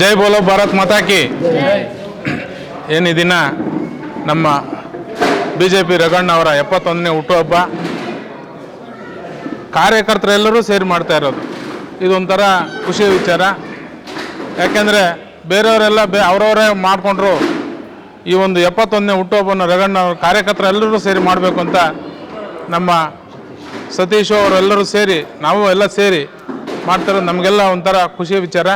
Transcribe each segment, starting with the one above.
ಜೈ ಬೋಲೋ ಭಾರತ್ ಮಾತಾ ಕಿ. ಏನು ಈ ದಿನ ನಮ್ಮ ಬಿ ಜೆ ಪಿ ರಗಣ್ಣ ಅವರ ಎಪ್ಪತ್ತೊಂದನೇ ಹುಟ್ಟುಹಬ್ಬ ಕಾರ್ಯಕರ್ತರೆಲ್ಲರೂ ಸೇರಿ ಮಾಡ್ತಾ ಇರೋದು. ಇದೊಂಥರ ಖುಷಿಯ ವಿಚಾರ. ಯಾಕೆಂದರೆ ಬೇರೆಯವರೆಲ್ಲ ಬೇ ಅವರವರೇ ಮಾಡಿಕೊಂಡ್ರು ಈ ಒಂದು ಎಪ್ಪತ್ತೊಂದನೇ ಹುಟ್ಟುಹಬ್ಬನ ರಗಣ್ಣ ಅವ್ರ ಕಾರ್ಯಕರ್ತರೆಲ್ಲರೂ ಸೇರಿ ಮಾಡಬೇಕು ಅಂತ ನಮ್ಮ ಸತೀಶ್ ಅವರೆಲ್ಲರೂ ಸೇರಿ ನಾವು ಎಲ್ಲ ಸೇರಿ ಮಾಡ್ತಿರೋದು ನಮಗೆಲ್ಲ ಒಂಥರ ಖುಷಿಯ ವಿಚಾರ.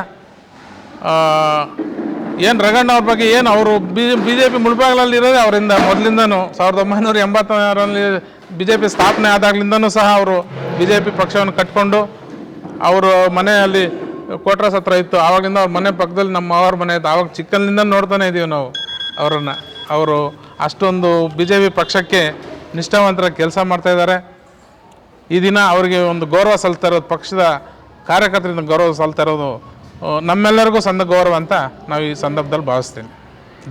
ಏನು ರಗಣ್ಣ ಅವ್ರ ಬಗ್ಗೆ ಏನು ಅವರು ಬಿ ಬಿ ಜೆ ಪಿ ಮುಳುಬಾಗ್ಲಲ್ಲಿ ಇರೋದೇ ಅವರಿಂದ. ಮೊದಲಿಂದನೂ ಸಾವಿರದ ಒಂಬೈನೂರ ಎಂಬತ್ತರಲ್ಲಿ ಬಿ ಜೆ ಪಿ ಸ್ಥಾಪನೆ ಆದಾಗ್ಲಿಂದನೂ ಸಹ ಅವರು ಬಿ ಜೆ ಪಿ ಪಕ್ಷವನ್ನು ಕಟ್ಕೊಂಡು ಅವರು ಮನೆಯಲ್ಲಿ ಕೋಟ್ರಸ್ ಹತ್ರ ಇತ್ತು. ಆವಾಗಿಂದ ಅವ್ರ ಮನೆ ಪಕ್ಕದಲ್ಲಿ ನಮ್ಮ ಅವ್ರ ಮನೆ ಇತ್ತು. ಆವಾಗ ಚಿಕ್ಕಂದಿಂದ ನೋಡ್ತಾನೆ ಇದ್ದೀವಿ ನಾವು ಅವರನ್ನು. ಅವರು ಅಷ್ಟೊಂದು ಬಿ ಜೆ ಪಿ ಪಕ್ಷಕ್ಕೆ ನಿಷ್ಠಾವಂತರ ಕೆಲಸ ಮಾಡ್ತಾ ಇದ್ದಾರೆ. ಈ ದಿನ ಅವರಿಗೆ ಒಂದು ಗೌರವ ಸಲ್ತಾ ಇರೋದು ಪಕ್ಷದ ಕಾರ್ಯಕರ್ತರಿಂದ ಗೌರವ ಸಲ್ತಾ ಇರೋದು ನಮ್ಮೆಲ್ಲರಿಗೂ ಸಂದ ಗೌರವ ಅಂತ ನಾವು ಈ ಸಂದರ್ಭದಲ್ಲಿ ಭಾವಿಸ್ತೀನಿ.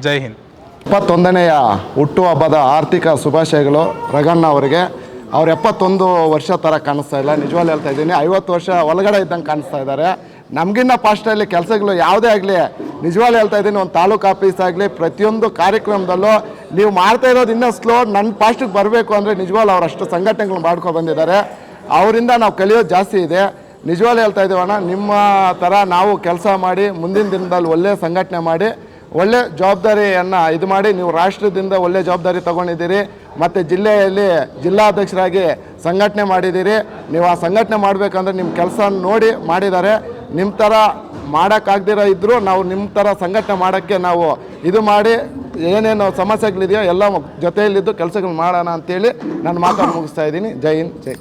ಜೈ ಹಿಂದ್. ಎಪ್ಪತ್ತೊಂದನೆಯ ಹುಟ್ಟುಹಬ್ಬದ ಆರ್ಥಿಕ ಶುಭಾಶಯಗಳು ರಗಣ್ಣ ಅವರಿಗೆ. ಅವ್ರು ಎಪ್ಪತ್ತೊಂದು ವರ್ಷ ಥರ ಕಾಣಿಸ್ತಾ ಇಲ್ಲ. ನಿಜವಾಗ್ಲೂ ಹೇಳ್ತಾ ಇದ್ದೀನಿ, ಐವತ್ತು ವರ್ಷ ಒಳಗಡೆ ಇದ್ದಂಗೆ ಕಾಣಿಸ್ತಾ ಇದ್ದಾರೆ. ನಮಗಿನ್ನ ಫಾಸ್ಟಲ್ಲಿ ಕೆಲಸಗಳು ಯಾವುದೇ ಆಗಲಿ, ನಿಜವಾಗ್ಲೂ ಹೇಳ್ತಾ ಇದ್ದೀನಿ, ಒಂದು ತಾಲೂಕು ಆಫೀಸ್ ಆಗಲಿ, ಪ್ರತಿಯೊಂದು ಕಾರ್ಯಕ್ರಮದಲ್ಲೂ ನೀವು ಮಾಡ್ತಾ ಇರೋದು ಇನ್ನೂ ಸ್ಲೋ ನನ್ನ ಫಾಸ್ಟಿಗೆ ಬರಬೇಕು ಅಂದರೆ ನಿಜವಾಗ್ಲೂ ಅವರಷ್ಟು ಸಂಘಟನೆಗಳು ಮಾಡ್ಕೊಂಡು ಬಂದಿದ್ದಾರೆ. ಅವರಿಂದ ನಾವು ಕಲಿಯೋದು ಜಾಸ್ತಿ ಇದೆ. ನಿಜವಾಗ್ಲೂ ಹೇಳ್ತಾ ಇದ್ದೀವಣ್ಣ ನಿಮ್ಮ ಥರ ನಾವು ಕೆಲಸ ಮಾಡಿ ಮುಂದಿನ ದಿನದಲ್ಲಿ ಒಳ್ಳೆಯ ಸಂಘಟನೆ ಮಾಡಿ, ಒಳ್ಳೆ ಜವಾಬ್ದಾರಿಯನ್ನು ಇದು ಮಾಡಿ, ನೀವು ರಾಷ್ಟ್ರದಿಂದ ಒಳ್ಳೆ ಜವಾಬ್ದಾರಿ ತಗೊಂಡಿದ್ದೀರಿ, ಮತ್ತು ಜಿಲ್ಲೆಯಲ್ಲಿ ಜಿಲ್ಲಾಧ್ಯಕ್ಷರಾಗಿ ಸಂಘಟನೆ ಮಾಡಿದ್ದೀರಿ, ನೀವು ಆ ಸಂಘಟನೆ ಮಾಡಬೇಕಂದ್ರೆ ನಿಮ್ಮ ಕೆಲಸ ನೋಡಿ ಮಾಡಿದ್ದಾರೆ, ನಿಮ್ಮ ಥರ ಮಾಡೋಕ್ಕಾಗ್ದಿರೋ ಇದ್ದರೂ ನಾವು ನಿಮ್ಮ ಥರ ಸಂಘಟನೆ ಮಾಡೋಕ್ಕೆ ನಾವು ಇದು ಮಾಡಿ, ಏನೇನು ಸಮಸ್ಯೆಗಳಿದೆಯೋ ಎಲ್ಲ ಜೊತೆಯಲ್ಲಿದ್ದು ಕೆಲಸಗಳು ಮಾಡೋಣ ಅಂತೇಳಿ ನಾನು ಮಾತನ್ನು ಮುಗಿಸ್ತಾ ಇದ್ದೀನಿ ಜೈ ಹಿಂದ್, ಜೈ.